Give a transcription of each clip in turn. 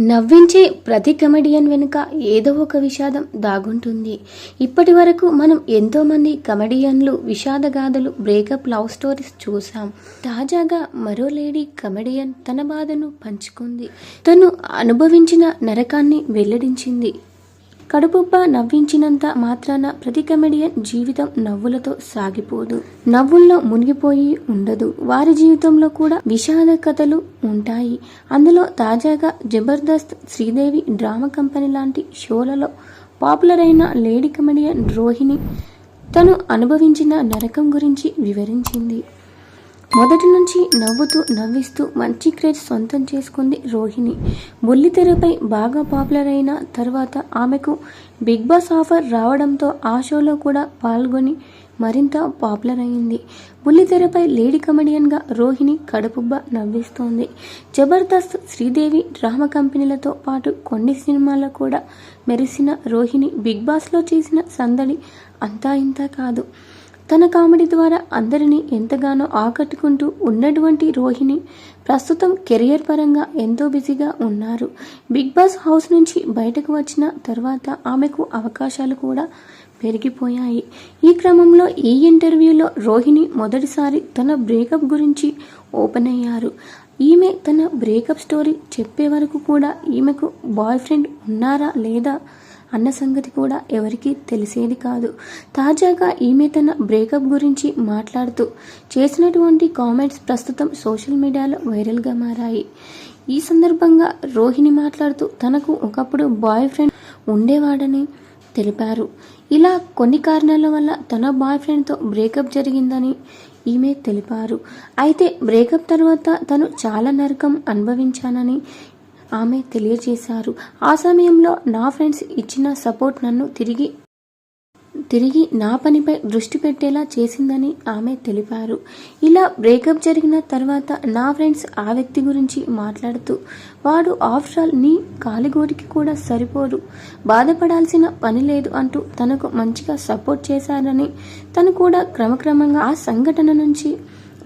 నవ్వించే ప్రతి కమెడియన్ వెనుక ఏదో ఒక విషాదం దాగుంటుంది. ఇప్పటి వరకు మనం ఎంతోమంది కమెడియన్లు విషాదగాథలు బ్రేకప్ లవ్ స్టోరీస్ చూసాం తాజాగా మరో లేడీ కమెడియన్ తన బాధను పంచుకుంది. తను అనుభవించిన నరకాన్ని వెల్లడించింది. కడుపుబ్బ నవ్వించినంత మాత్రాన ప్రతి కమెడియన్ జీవితం నవ్వులతో సాగిపోదు. నవ్వుల్లో మునిగిపోయి ఉండదు. వారి జీవితంలో కూడా విషాద కథలు ఉంటాయి. అందులో తాజాగా జబర్దస్త్ శ్రీదేవి డ్రామా కంపెనీ లాంటి షోలలో పాపులర్ అయిన లేడీ కమెడియన్ రోహిణి తను అనుభవించిన నరకం గురించి వివరించింది. మొదటి నుంచి నవ్వుతూ నవ్విస్తూ మంచి క్రేజ్ సొంతం చేసుకుంది రోహిణి. బుల్లితెరపై బాగా పాపులర్ అయిన తర్వాత ఆమెకు బిగ్ బాస్ ఆఫర్ రావడంతో ఆ షోలో కూడా పాల్గొని మరింత పాపులర్ అయింది. బుల్లితెరపై లేడీ కమెడియన్గా రోహిణి కడుపుబ్బ నవ్విస్తోంది. జబర్దస్త్ శ్రీదేవి డ్రామా కంపెనీలతో పాటు కొన్ని సినిమాల్లో కూడా మెరిసిన రోహిణి బిగ్ బాస్లో చేసిన సందడి అంతా ఇంత కాదు. తన కామెడీ ద్వారా అందరినీ ఎంతగానో ఆకట్టుకుంటూ ఉన్నటువంటి రోహిణి ప్రస్తుతం కెరియర్ పరంగా ఎంతో బిజీగా ఉన్నారు. బిగ్ బాస్ హౌస్ నుంచి బయటకు వచ్చిన తర్వాత ఆమెకు అవకాశాలు కూడా పెరిగిపోయాయి. ఈ క్రమంలో ఈ ఇంటర్వ్యూలో రోహిణి మొదటిసారి తన బ్రేకప్ గురించి ఓపెన్ అయ్యారు. ఈమె తన బ్రేకప్ స్టోరీ చెప్పే వరకు కూడా ఈమెకు బాయ్ ఫ్రెండ్ ఉన్నారా లేదా అన్న సంగతి కూడా ఎవరికీ తెలిసేది కాదు. తాజాగా ఈమె తన బ్రేకప్ గురించి మాట్లాడుతూ చేసినటువంటి కామెంట్స్ ప్రస్తుతం సోషల్ మీడియాలో వైరల్గా మారాయి. ఈ సందర్భంగా రోహిణి మాట్లాడుతూ తనకు ఒకప్పుడు బాయ్ ఫ్రెండ్ ఉండేవాడని తెలిపారు. ఇలా కొన్ని కారణాల వల్ల తన బాయ్ ఫ్రెండ్తో బ్రేకప్ జరిగిందని ఈమె తెలిపారు. అయితే బ్రేకప్ తర్వాత తను చాలా నరకం అనుభవించానని ఆమె తెలియజేశారు. ఆ సమయంలో నా ఫ్రెండ్స్ ఇచ్చిన సపోర్ట్ నన్ను తిరిగి తిరిగి నా పనిపై దృష్టి పెట్టేలా చేసిందని ఆమె తెలిపారు. ఇలా బ్రేకప్ జరిగిన తర్వాత నా ఫ్రెండ్స్ ఆ వ్యక్తి గురించి మాట్లాడుతూ వాడు ఆఫ్టర్ ఆల్ నీ కాలిగోడికి కూడా సరిపోరు బాధపడాల్సిన పని లేదు అంటూ తనకు మంచిగా సపోర్ట్ చేశారని తను కూడా క్రమక్రమంగా ఆ సంఘటన నుంచి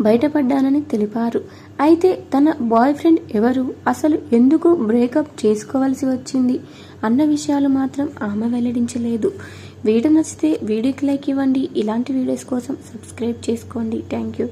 బయటపడ్డానని తెలిపారు. అయితే తన బాయ్ ఫ్రెండ్ ఎవరు? అసలు ఎందుకు బ్రేకప్ చేసుకోవాల్సి వచ్చింది? అన్న విషయాలు మాత్రం ఆమె వెల్లడించలేదు. వీడియో నచ్చితే వీడియోకి లైక్ ఇవ్వండి. ఇలాంటి వీడియోస్ కోసం సబ్స్క్రైబ్ చేసుకోండి. Thank you.